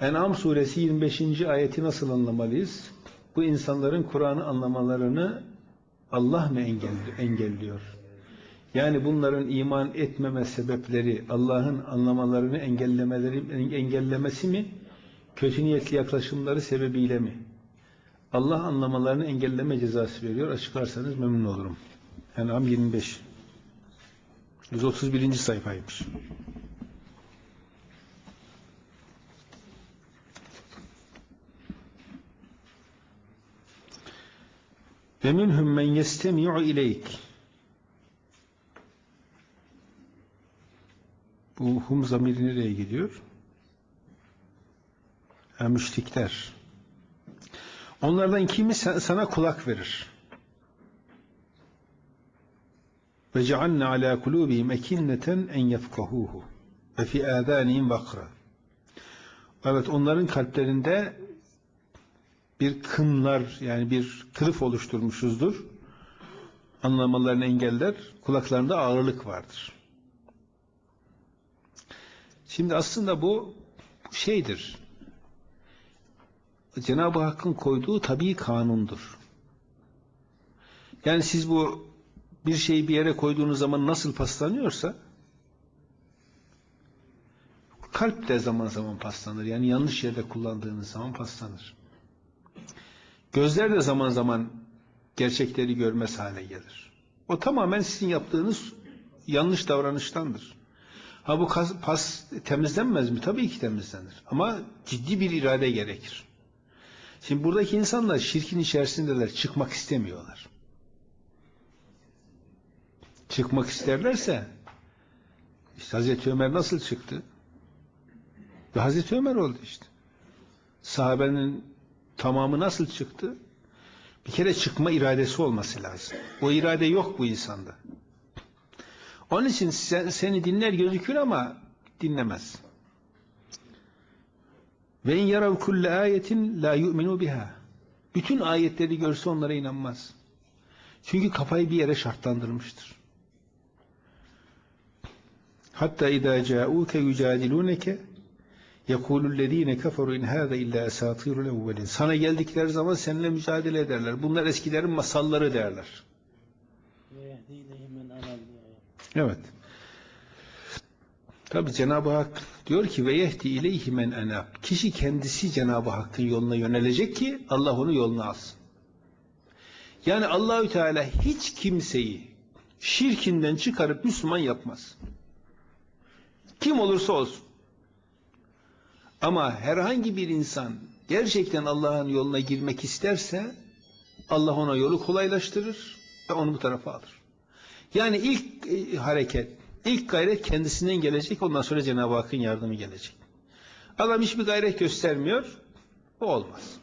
En'am suresi 25. ayeti nasıl anlamalıyız? Bu insanların Kur'an'ı anlamalarını Allah mı engelli- engelliyor? Yani bunların iman etmeme sebepleri Allah'ın anlamalarını engellemeleri engellemesi mi? Kötü niyetli yaklaşımları sebebiyle mi? Allah anlamalarını engelleme cezası veriyor. Açıklarsanız memnun olurum. En'am 25. 131. sayfaymış. Ve minhum men yestemi'u ileyk. Bu hum zamiri nereye gidiyor? Ha, müşrikler. Onlardan kimi sa- sana kulak verir? Ve cealna ala kulubihim ekinneten en yefkahuhu ve fi adanihim vakra. Evet onların kalplerinde bir kınlar yani bir kılıf oluşturmuşuzdur. Anlamalarını engeller. Kulaklarında ağırlık vardır. Şimdi aslında bu şeydir. Cenab-ı Hakk'ın koyduğu tabii kanundur. Yani siz bu bir şeyi bir yere koyduğunuz zaman nasıl paslanıyorsa kalp de zaman zaman paslanır. Yani yanlış yerde kullandığınız zaman paslanır. Gözler de zaman zaman gerçekleri görmez hale gelir. O tamamen sizin yaptığınız yanlış davranıştandır. Ha bu kas- pas temizlenmez mi? Tabii ki temizlenir. Ama ciddi bir irade gerekir. Şimdi buradaki insanlar şirkin içerisindeler, çıkmak istemiyorlar. Çıkmak isterlerse işte Hazreti Ömer nasıl çıktı? Ve Hazreti Ömer oldu işte. Sahabenin tamamı nasıl çıktı? Bir kere çıkma iradesi olması lazım. O irade yok bu insanda. Onun için sen, seni dinler gözükür ama dinlemez. Ve in yarav kulle ayetin la yu'minu biha. Bütün ayetleri görse onlara inanmaz. Çünkü kafayı bir yere şartlandırmıştır. Hatta idâ câûke yücadilûneke يَقُولُ الَّذ۪ينَ كَفَرُوا اِنْ هَذَا اِلَّا اَسَاطِيرُ الْاَوَّلِينَ Sana geldikleri zaman seninle mücadele ederler. Bunlar eskilerin masalları derler. ويهدي إليه من أناب Evet. Tabi Cenab-ı Hak diyor ki ve yehdi ileyhi men enab. Kişi kendisi Cenab-ı Hakk'ın yoluna yönelecek ki Allah onu yoluna alsın. Yani Allahü Teala hiç kimseyi şirkinden çıkarıp Müslüman yapmaz. Kim olursa olsun. Ama herhangi bir insan gerçekten Allah'ın yoluna girmek isterse Allah ona yolu kolaylaştırır ve onu bu tarafa alır. Yani ilk e, hareket, ilk gayret kendisinden gelecek, ondan sonra Cenab-ı Hakk'ın yardımı gelecek. Adam hiçbir gayret göstermiyor, o olmaz.